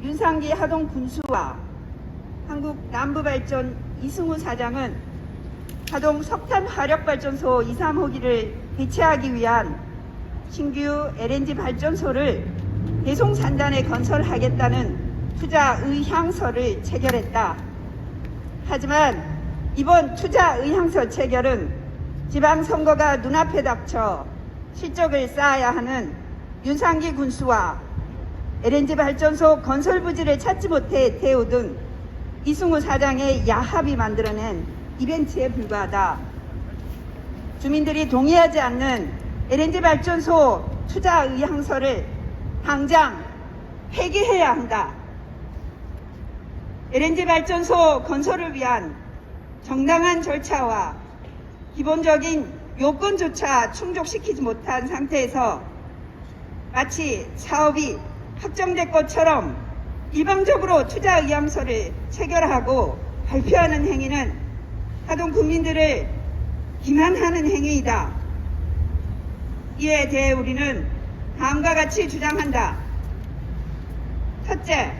윤상기 하동 군수와 한국 남부발전 이승우 사장은 하동 석탄 화력발전소 2, 3호기를 대체하기 위한 신규 LNG 발전소를 대송 산단에 건설하겠다는 투자 의향서를 체결했다. 하지만 이번 투자 의향서 체결은 지방선거가 눈앞에 닥쳐 실적을 쌓아야 하는 윤상기 군수와 LNG 발전소 건설 부지를 찾지 못해 태우던 이승우 사장의 야합이 만들어낸 이벤트에 불과하다. 주민들이 동의하지 않는 LNG 발전소 투자 의향서를 당장 폐기해야 한다. LNG 발전소 건설을 위한 정당한 절차와 기본적인 요건조차 충족시키지 못한 상태에서 마치 사업이 확정될 것처럼 일방적으로 투자 의향서를 체결하고 발표하는 행위는 하동 국민들을 기만하는 행위이다. 이에 대해 우리는 다음과 같이 주장한다. 첫째,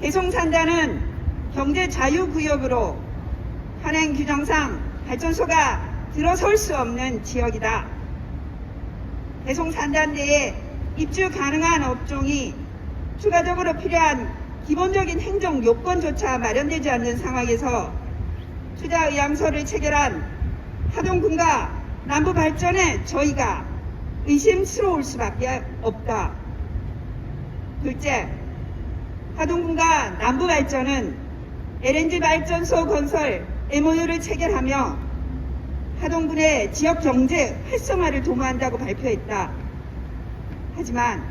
대송산단은 경제 자유구역으로 현행 규정상 발전소가 들어설 수 없는 지역이다. 대송산단 내에 입주 가능한 업종이 추가적으로 필요한 기본적인 행정 요건조차 마련되지 않는 상황에서 투자 의향서를 체결한 하동군과 남부 발전에 저희가 의심스러울 수밖에 없다. 둘째, 하동군과 남부 발전은 LNG 발전소 건설 MOU를 체결하며 하동군의 지역 경제 활성화를 도모한다고 발표했다. 하지만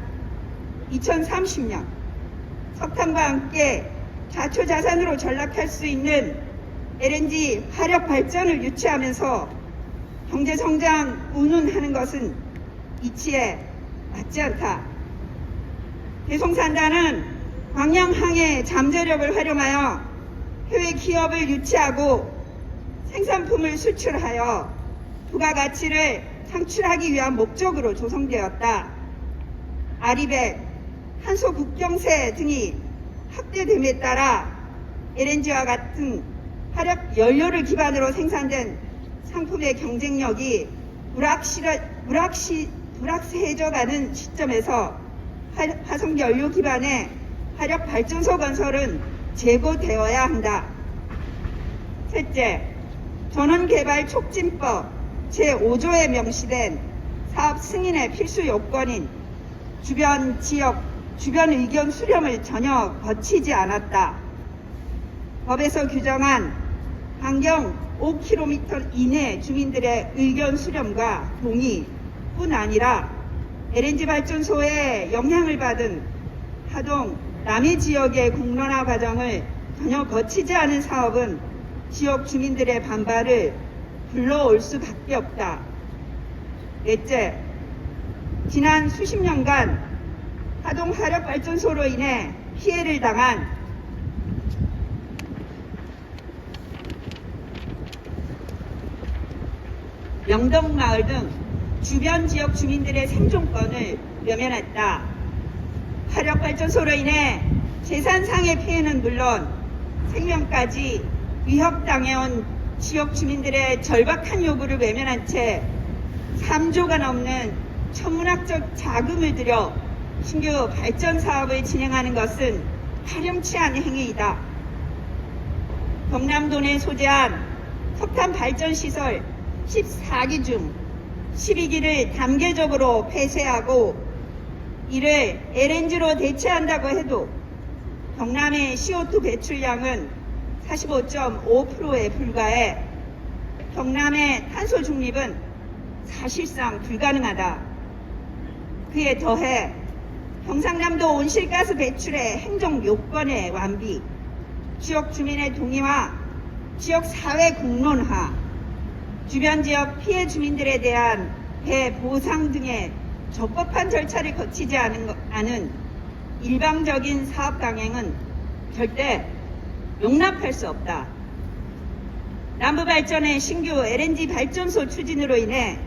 2030년 석탄과 함께 자초 자산으로 전락할 수 있는 LNG 화력 발전을 유치하면서 경제 성장 운운하는 것은 이치에 맞지 않다. 대송산단은 광양항의 잠재력을 활용하여 해외 기업을 유치하고 생산품을 수출하여 부가가치를 창출하기 위한 목적으로 조성되었다. 아리백, 한소 국경세 등이 확대됨에 따라 LNG와 같은 화력 연료를 기반으로 생산된 상품의 경쟁력이 불확실해져가는 시점에서 화- 화석 연료 기반의 화력 발전소 건설은 재고되어야 한다. 셋째, 전원개발 촉진법 제5조에 명시된 사업 승인의 필수 요건인 주변 지역, 주변 의견 수렴을 전혀 거치지 않았다. 법에서 규정한 반경 5km 이내 주민들의 의견 수렴과 동의뿐 아니라 LNG 발전소에 영향을 받은 하동 남해 지역의 공론화 과정을 전혀 거치지 않은 사업은 지역 주민들의 반발을 불러올 수밖에 없다. 넷째, 지난 수십 년간 하동 화력 발전소로 인해 피해를 당한 명덕마을 등 주변 지역 주민들의 생존권을 외면했다. 화력발전소로 인해 재산상의 피해는 물론 생명까지 위협당해온 지역 주민들의 절박한 요구를 외면한 채 3조가 넘는 천문학적 자금을 들여 신규 발전 사업을 진행하는 것은 파렴치 않은 행위이다. 경남도내 소재한 석탄 발전 시설 14기 중 12기를 단계적으로 폐쇄하고 이를 LNG로 대체한다고 해도 경남의 CO2 배출량은 45.5%에 불과해 경남의 탄소 중립은 사실상 불가능하다. 그에 더해 경상남도 온실가스 배출의 행정 요건의 완비, 지역 주민의 동의와 지역 사회 공론화, 주변 지역 피해 주민들에 대한 대보상 등의 적법한 절차를 거치지 않은, 것- 않은 일방적인 사업 강행은 절대 용납할 수 없다. 남부 발전의 신규 LNG 발전소 추진으로 인해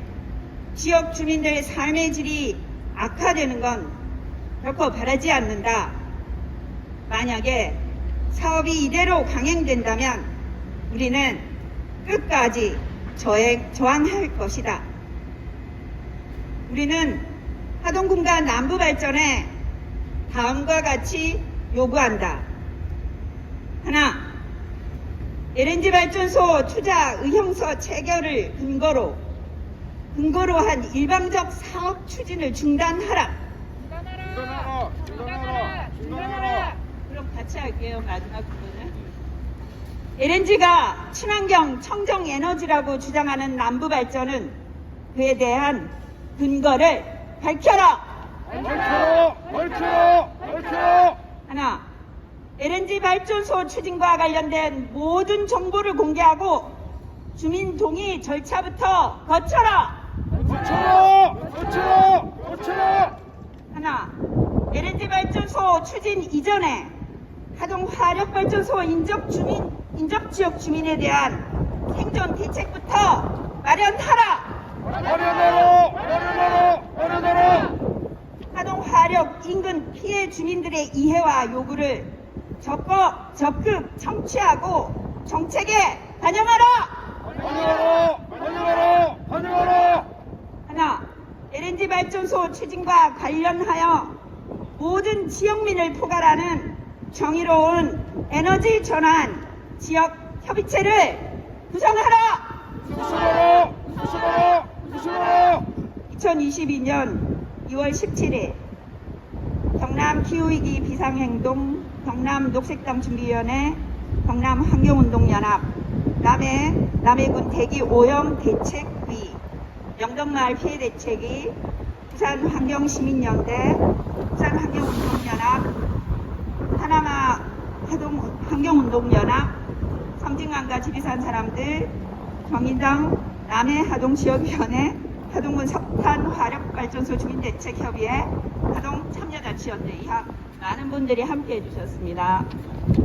지역 주민들의 삶의 질이 악화되는 건 결코 바라지 않는다. 만약에 사업이 이대로 강행된다면 우리는 끝까지 저항할 것이다. 우리는 하동군과 남부 발전에 다음과 같이 요구한다. 하나, LNG 발전소 투자 의형서 체결을 근거로 근거로 한 일방적 사업 추진을 중단하라. 중단하라! 중단하라! 중단하라! 그럼 같이 할게요 마지막 부분은. LNG가 친환경 청정 에너지라고 주장하는 남부 발전은 그에 대한 근거를 밝혀라. 밝혀라! 밝혀라! 밝혀라! 하나, LNG 발전소 추진과 관련된 모든 정보를 공개하고 주민 동의 절차부터 거쳐라. 하나, LNG 발전소 추진 이전에 하동 화력 발전소 인접 주민, 인접 지역 주민에 대한 생존 대책부터 마련하라. 마련하라! 마련하라! 마련하라! 하동 화력 인근 피해 주민들의 이해와 요구를 적극, 적극 청취하고 정책에 반영하라. 반영하라! 반영하라! 반영하라! 하나, LNG 발전소 추진과 관련하여 모든 지역민을 포괄하는 정의로운 에너지 전환 지역 협의체를 구성하라. 수습하라! 수습하라! 수습하라! 2022년 2월 17일 경남 기후위기 비상행동 경남 녹색당 준비위원회 경남 환경운동연합 남해 남해군 대기 오염 대책위 영덕마을 피해 대책위 부산 환경시민연대 부산 환경운동연합 하나마 하동 환경운동연합 섬진강과 지리산 사람들 정의당 남해 하동 지역위원회 하동군 석탄 화력 발전소 주민대책협의회 하동 참여자치연대 이합 많은 분들이 함께 해주셨습니다.